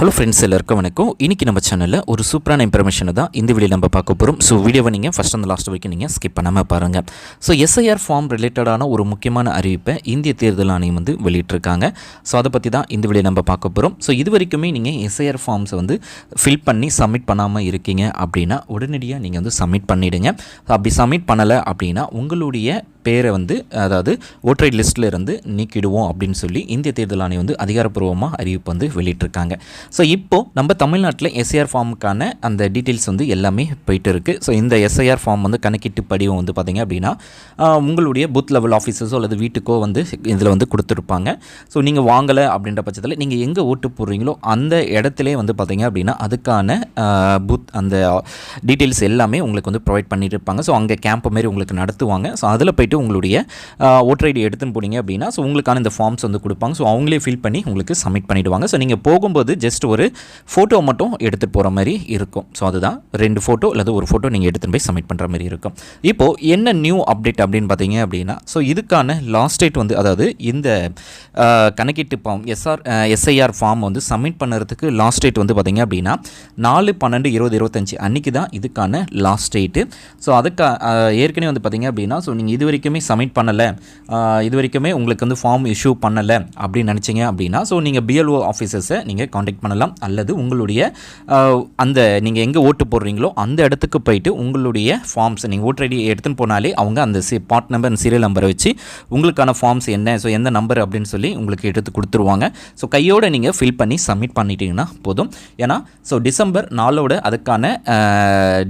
Hello friends எல்லாருக்கும் வணக்கம். இன்றைக்கி நம்ம சேனலில் ஒரு சூப்பரான இன்ஃபர்மேஷனை தான் இந்த வீடியோ நம்ம பார்க்க போகிறோம் ஸோ வீடியோவை நீங்கள் ஃபஸ்ட் அந்த லாஸ்ட் வரைக்கும் நீங்கள் ஸ்கிப் பண்ணாமல் பாருங்கள் ஸோ எஸ்ஐஆர் ஃபார்ம் ரிலேட்டடான ஒரு முக்கியமான அறிவிப்பை இந்திய தேர்தல் ஆணையம் வந்து வெளியிட்டிருக்காங்க. ஸோ அதை பற்றி தான் இந்த வீடியோ நம்ம பார்க்க போகிறோம் ஸோ இது வரைக்குமே நீங்கள் எஸ்ஐஆர் ஃபார்ம்ஸை வந்து ஃபில் பண்ணி சப்மிட் பண்ணாமல் இருக்கீங்க அப்படின்னா உடனடியாக நீங்கள் வந்து சப்மிட் பண்ணிவிடுங்க அப்படி சப்மிட் பண்ணலை அப்படின்னா உங்களுடைய பேரை வந்து அதாவது ஓட்டர் லிஸ்ட்டில் இருந்து நீக்கிடுவோம் அப்படின்னு சொல்லி இந்திய தேர்தல் ஆணையம் வந்து அதிகாரப்பூர்வமாக அறிவிப்பு வந்து வெளியிட்டிருக்காங்க. ஸோ இப்போது நம்ம தமிழ்நாட்டில் எஸ்ஐஆர் ஃபார்முக்கான அந்த டீட்டெயில்ஸ் வந்து எல்லாமே போயிட்டு இருக்குது ஸோ இந்த எஸ்ஐஆர் ஃபார்ம் வந்து கணக்கிட்டு படிவம் வந்து பார்த்திங்க அப்படின்னா உங்களுடைய பூத் லெவல் ஆஃபீஸஸோ அல்லது வீட்டுக்கோ வந்து இதில் வந்து கொடுத்துருப்பாங்க. ஸோ நீங்கள் வாங்கலை அப்படின்ற பட்சத்தில் நீங்கள் எங்கே ஓட்டு போடுறீங்களோ அந்த இடத்துல வந்து பார்த்திங்க அப்படின்னா அதுக்கான பூத் அந்த டீட்டெயில்ஸ் எல்லாமே உங்களுக்கு வந்து ப்ரொவைட் பண்ணிட்டு இருப்பாங்க ஸோ அங்கே கேம்ப் மாரி உங்களுக்கு நடத்துவாங்க. ஸோ அதில் போய் போயிட்டு உங்களுடைய ஓட்டர் ஐடி எடுத்துன்னு போனீங்க அப்படின்னா ஸோ உங்களுக்கான இந்த ஃபார்ம்ஸ் வந்து கொடுப்பாங்க. ஸோ அவங்களே ஃபில் பண்ணி உங்களுக்கு சப்மிட் பண்ணிவிடுவாங்க ஸோ நீங்கள் போகும்போது ஜஸ்ட் ஒரு ஃபோட்டோ மட்டும் எடுத்துகிட்டு போகிற மாதிரி இருக்கும். ஸோ அதுதான் ரெண்டு ஃபோட்டோ அல்லது ஒரு ஃபோட்டோ நீங்கள் எடுத்துகிட்டு போய் சப்மிட் பண்ணுற மாதிரி இருக்கும். இப்போது என்ன நியூ அப்டேட் அப்படின்னு பார்த்தீங்க அப்படின்னா ஸோ இதுக்கான லாஸ்ட் டேட் வந்து அதாவது இந்த கணக்கீட்டு ஃபார்ம் எஸ்ஆர் எஸ்ஐஆர் ஃபார்ம் வந்து சப்மிட் பண்ணுறதுக்கு லாஸ்ட் டேட் வந்து பார்த்தீங்க அப்படின்னா நாலு பன்னெண்டு இருபது இருபத்தஞ்சி அன்றைக்கி தான் இதுக்கான லாஸ்ட் டேட்டு ஸோ அதுக்கு ஏற்கனவே வந்து பார்த்தீங்க அப்படின்னா ஸோ நீங்கள் இதுவரை வரைக்குமே சப்மிட் பண்ணலை. இது வரைக்குமே உங்களுக்கு வந்து ஃபார்ம் இஷ்யூ பண்ணலை அப்படின்னு நினச்சிங்க அப்படின்னா ஸோ நீங்கள் பிஎல்ஓ ஆஃபீஸர்ஸை நீங்கள் காண்டாக்ட் பண்ணலாம். அல்லது உங்களுடைய அந்த நீங்கள் எங்கே ஓட்டு போடுறீங்களோ அந்த இடத்துக்கு போயிட்டு உங்களுடைய ஃபார்ம்ஸ் நீங்கள் ஓட்டர் ஐடி எடுத்துன்னு போனாலே அவங்க அந்த சி பார்ட் நம்பர் சீரியல் நம்பரை வச்சு உங்களுக்கான ஃபார்ம்ஸ் என்ன ஸோ எந்த நம்பர் அப்படின்னு சொல்லி உங்களுக்கு எடுத்து கொடுத்துருவாங்க. ஸோ கையோட நீங்கள் ஃபில் பண்ணி சப்மிட் பண்ணிட்டீங்கன்னா போதும். ஏன்னா ஸோ டிசம்பர் நாளோட அதுக்கான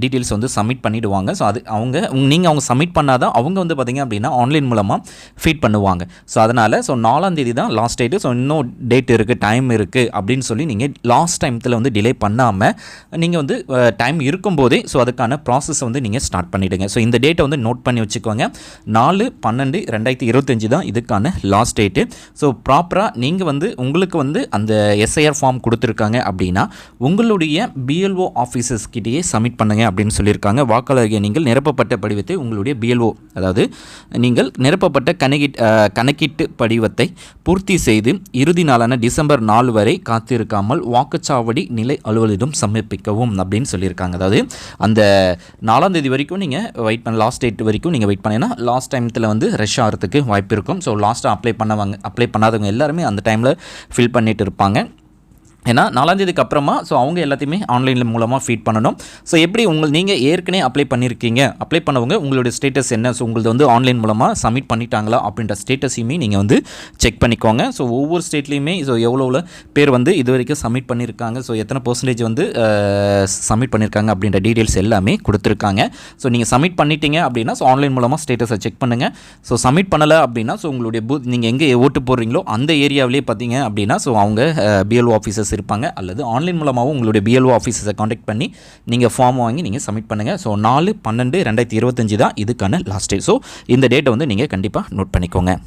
டீட்டெயில்ஸ் வந்து சப்மிட் பண்ணிவிடுவாங்க ஸோ அது அவங்க நீங்கள் அவங்க சப்மிட் பண்ணாதான் அவங்க வந்து பார்த்தீங்க அப்படின்னா ஆன்லைன் மூலமாக ஃபீட் பண்ணுவாங்க. ஸோ அதனால் ஸோ நாலாம் தேதி தான் லாஸ்ட் டேட்டு ஸோ இன்னும் டேட் இருக்குது டைம் இருக்குது அப்படின்னு சொல்லி நீங்கள் லாஸ்ட் டைமத்தில் வந்து டிலே பண்ணாமல் நீங்கள் வந்து டைம் இருக்கும்போதே ஸோ அதுக்கான ப்ராசஸ் வந்து நீங்கள் ஸ்டார்ட் பண்ணிவிடுங்க ஸோ இந்த டேட்டை வந்து நோட் பண்ணி வச்சுக்கோங்க. நாலு பன்னெண்டு ரெண்டாயிரத்தி இருபத்தஞ்சி தான் இதுக்கான லாஸ்ட் டேட்டு ஸோ ப்ராப்பராக நீங்கள் வந்து உங்களுக்கு வந்து அந்த எஸ்ஐஆர் ஃபார்ம் கொடுத்துருக்காங்க அப்படின்னா உங்களுடைய பிஎல்ஓ ஆஃபீஸர்ஸ் கிட்டேயே சப்மிட் பண்ணுங்க அப்படின்னு சொல்லியிருக்காங்க. வாக்காளர்கள் நீங்கள் நிரப்பப்பட்ட படிவத்தை உங்களுடைய பிஎல்ஓ அதாவது நீங்கள் நிரப்பப்பட்ட கணக்கீட் கணக்கீட்டு படிவத்தை பூர்த்தி செய்து இறுதி நாளான டிசம்பர் நாலு வரை காத்திருக்காமல் வாக்குச்சாவடி நிலை அலுவலரிடம் சமர்ப்பிக்கவும் அப்படின்னு சொல்லியிருக்காங்க. அதாவது அந்த நாலாம் தேதி வரைக்கும் நீங்கள் வெயிட் பண்ண லாஸ்ட் டேட் வரைக்கும் நீங்கள் வெயிட் பண்ணீங்கன்னா லாஸ்ட் டைமத்தில் வந்து ரஷ் ஆகிறதுக்கு வாய்ப்பு இருக்கும். ஸோ லாஸ்ட்டாக அப்ளை பண்ணவங்க அப்ளை பண்ணாதவங்க எல்லாருமே அந்த டைமில் ஃபில் பண்ணிட்டு இருப்பாங்க. ஏன்னா நாலாந்தேதிக்கு அப்புறமா ஸோ அவங்க எல்லாத்தையுமே ஆன்லைனில் மூலமாக ஃபீட் பண்ணணும். ஸோ எப்படி உங்கள் நீங்கள் ஏற்கனவே அப்ளை பண்ணியிருக்கீங்க அப்ளை பண்ணவங்க உங்களுடைய ஸ்டேட்டஸ் என்ன? ஸோ உங்களது வந்து ஆன்லைன் மூலமாக சப்மிட் பண்ணிட்டாங்களா? அப்படின்ற ஸ்டேட்டஸையுமே நீங்கள் வந்து செக் பண்ணிக்கோங்க. ஸோ ஒவ்வொரு ஸ்டேட்லேயுமே ஸோ எவ்வளோ பேர் வந்து இது வரைக்கும் சப்மிட் பண்ணியிருக்காங்க ஸோ எத்தனை பர்சன்டேஜ் வந்து சப்மிட் பண்ணியிருக்காங்க அப்படின்ற டீட்டெயில்ஸ் எல்லாமே கொடுத்துருக்காங்க. ஸோ நீங்கள் சப்மிட் பண்ணிட்டீங்க அப்படின்னா ஸோ ஆன்லைன் மூலமாக ஸ்டேட்டஸை செக் பண்ணுங்கள் ஸோ சப்மிட் பண்ணலை அப்படின்னா ஸோ உங்களுடைய பூத் நீங்கள் எங்கே ஓட்டு போடுறீங்களோ அந்த ஏரியாவிலே பார்த்தீங்க அப்படின்னா ஸோ அவங்க பிஎல்ஓ ஆஃபீஸர்ஸ் இருப்பாங்க அல்லது ஆன்லைன் மூலமாகவும் உங்களுடைய பிஎல்ஓ ஆஃபீஸை காண்டாக்ட் பண்ணி நீங்கள் ஃபார்ம் வாங்கி நீங்கள் சப்மிட் பண்ணுங்கள் ஸோ நாலு பன்னெண்டு ரெண்டாயிரத்தி இருபத்தஞ்சி தான் இதுக்கான லாஸ்ட் டே ஸோ இந்த டேட்டை வந்து நீங்கள் கண்டிப்பாக நோட் பண்ணிக்கோங்க.